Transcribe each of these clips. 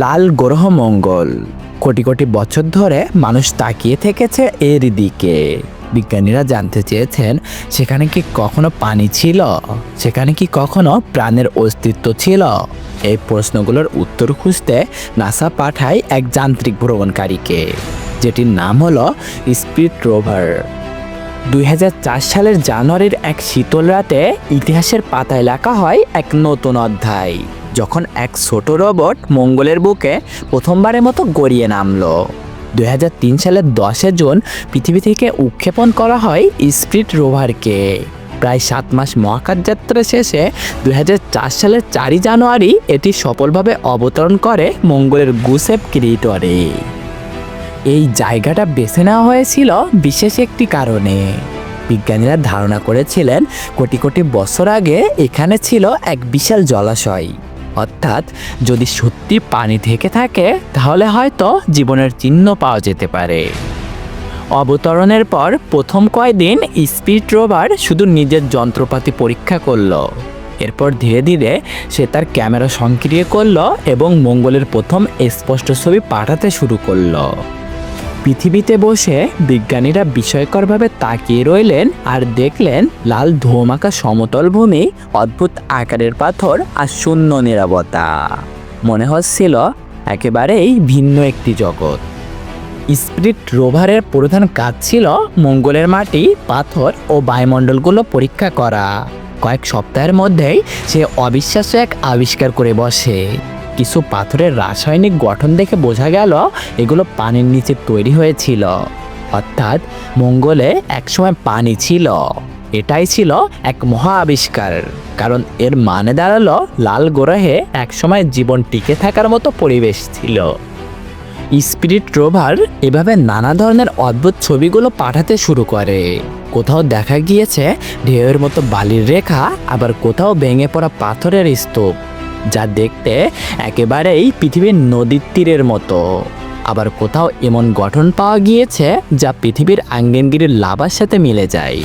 লাল গ্রহ মঙ্গল। কোটি কোটি বছর ধরে মানুষ তাকিয়ে থেকেছে এর দিকে। বিজ্ঞানীরা জানতে চেয়েছেন, সেখানে কি কখনো পানি ছিল? সেখানে কি কখনো প্রাণের অস্তিত্ব ছিল? এই প্রশ্নগুলোর উত্তর খুঁজতে নাসা পাঠায় এক যান্ত্রিক ভ্রমণকারীকে, যেটির নাম হলো স্পিড রোভার। দুই হাজার চার সালের জানুয়ারির এক শীতল রাতে ইতিহাসের পাতায় লেখা হয় এক নতুন অধ্যায়। যখন এক ছোট রোবট মঙ্গলের বুকে প্রথমবারের মতো গড়িয়ে নামলো। দুই সালের দশে জুন পৃথিবী থেকে উৎক্ষেপণ করা হয় স্প্রিট রোভারকে। প্রায় সাত মাস মহাকাশ যাত্রা শেষে দুই হাজার চার সালের চারই জানুয়ারি এটি সফলভাবে অবতরণ করে মঙ্গলের গুসেপ ক্রিয়েটরে। এই জায়গাটা বেছে নেওয়া হয়েছিল বিশেষ একটি কারণে। বিজ্ঞানীরা ধারণা করেছিলেন কোটি কোটি বছর আগে এখানে ছিল এক বিশাল জলাশয়। অর্থাৎ যদি সত্যি পানি থেকে থাকে, তাহলে হয়তো জীবনের চিহ্ন পাওয়া যেতে পারে। অবতরণের পর প্রথম কয়দিন স্পিড রোভার শুধু নিজের যন্ত্রপাতি পরীক্ষা করল। এরপর ধীরে ধীরে সে তার ক্যামেরা সক্রিয় করল এবং মঙ্গলের প্রথম স্পষ্ট ছবি পাঠাতে শুরু করল। পৃথিবীতে বসে বিজ্ঞানীরা বিস্ময়করভাবে তাকিয়ে রইলেন আর দেখলেন লাল ধোমাকা সমতল ভূমি, অদ্ভুত আকারের পাথর আর শূন্য নিরাপত্তা মনে হচ্ছিল একেবারেই ভিন্ন একটি জগৎ। স্পিরিট রোভারের প্রধান কাজ ছিল মঙ্গলের মাটি, পাথর ও বায়ুমণ্ডলগুলো পরীক্ষা করা। কয়েক সপ্তাহের মধ্যেই সে অবিশ্বাস্য এক আবিষ্কার করে বসে। কিছু পাথরের রাসায়নিক গঠন দেখে বোঝা গেল এগুলো পানির নিচে তৈরি হয়েছিল। অর্থাৎ মঙ্গলে একসময় পানি ছিল। এটাই ছিল এক মহা আবিষ্কার। কারণ এর মানে দাঁড়াল লাল গ্রহে একসময় জীবন টিকে থাকার মতো পরিবেশ ছিল। স্পিরিট রোভার এভাবে নানা ধরনের অদ্ভুত ছবিগুলো পাঠাতে শুরু করে। কোথাও দেখা গিয়েছে ঢেউয়ের মতো বালির রেখা, আবার কোথাও ভেঙে পড়া পাথরের স্তূপ। যা দেখতে একেবারেই পৃথিবীর নদীর তীরের মতো। আবার কোথাও এমন গঠন পাওয়া গিয়েছে যা পৃথিবীর আঙ্গেনগিরির লাভার সাথে মিলে যায়।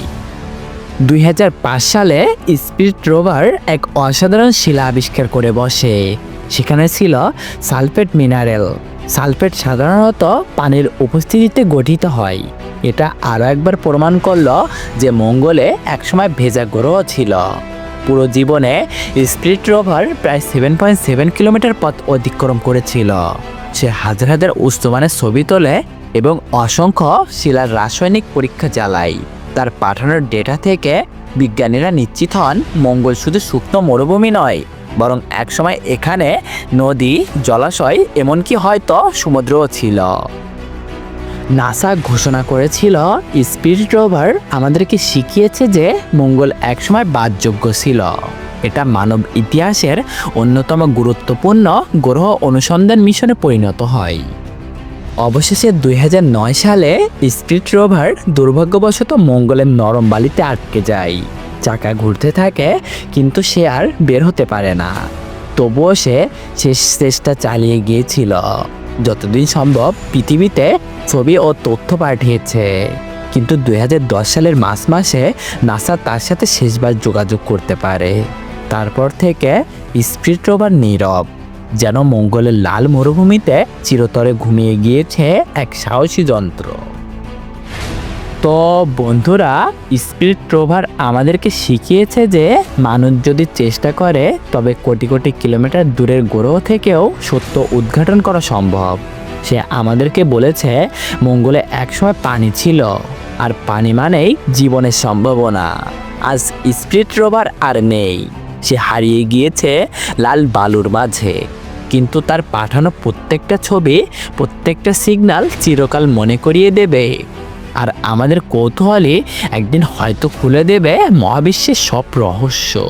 দুই হাজার পাঁচ সালে স্পিড রোভার এক অসাধারণ শিলা আবিষ্কার করে বসে। সেখানে ছিল সালফেট মিনারেল। সালফেট সাধারণত পানির উপস্থিতিতে গঠিত হয়। এটা আরও একবার প্রমাণ করল যে মঙ্গলে একসময় ভেজা গ্রহ ছিল। পুরো জীবনে স্পিরিট রোভার প্রায় সেভেন পয়েন্ট সেভেন কিলোমিটার পথ অতিক্রম করেছিল। সে হাজার হাজার উস্তমানের ছবি তোলে এবং অসংখ্য শিলার রাসায়নিক পরীক্ষা চালায়। তার পাঠানোর ডেটা থেকে বিজ্ঞানীরা নিশ্চিত হন, মঙ্গল শুধু শুকনো মরুভূমি নয়, বরং একসময় এখানে নদী, জলাশয়, এমনকি হয়তো সমুদ্রও ছিল। নাসা ঘোষণা করেছিল স্পিরিট রোভার আমাদেরকে শিখিয়েছে যে মঙ্গল একসময় বাদযোগ্য ছিল। এটা মানব ইতিহাসের অন্যতম গুরুত্বপূর্ণ গ্রহ অনুসন্ধান মিশনে পরিণত হয়। অবশেষে দুই হাজার নয় সালে স্পিরিট রোভার দুর্ভাগ্যবশত মঙ্গলের নরম বালিতে আটকে যায়। চাকা ঘুরতে থাকে, কিন্তু সে আর বের হতে পারে না। তবুও সে শেষ চেষ্টা চালিয়ে গিয়েছিল। যতদিন সম্ভব পৃথিবীতে ছবি ও তথ্য পাঠিয়েছে। কিন্তু দু হাজার দশ সালের মার্চ মাসে নাসা তার সাথে শেষবার যোগাযোগ করতে পারে। তারপর থেকে স্পিরিট রোভার নীরব, যেন মঙ্গলের লাল মরুভূমিতে চিরতরে ঘুমিয়ে গিয়েছে এক সাহসী যন্ত্র। তো বন্ধুরা স্পিরিট রোভার আমাদেরকে শিখিয়েছে যে মানুষ যদি চেষ্টা করে, তবে কোটি কোটি কিলোমিটার দূরের গ্রহ থেকেও সত্য উদ্ঘাটন করা সম্ভব। সে আমাদেরকে বলেছে, মঙ্গলে একসময় পানি ছিল, আর পানি মানেই জীবনের সম্ভাবনা। আজ স্পিরিট রোভার আর নেই। সে হারিয়ে গিয়েছে লাল বালুর মাঝে, কিন্তু তার পাঠানো প্রত্যেকটা ছবি, প্রত্যেকটা সিগন্যাল চিরকাল মনে করিয়ে দেবে। আর আমাদের কৌতূহলে একদিন হয়তো খুলে দেবে মহাবিশ্বের সব রহস্য।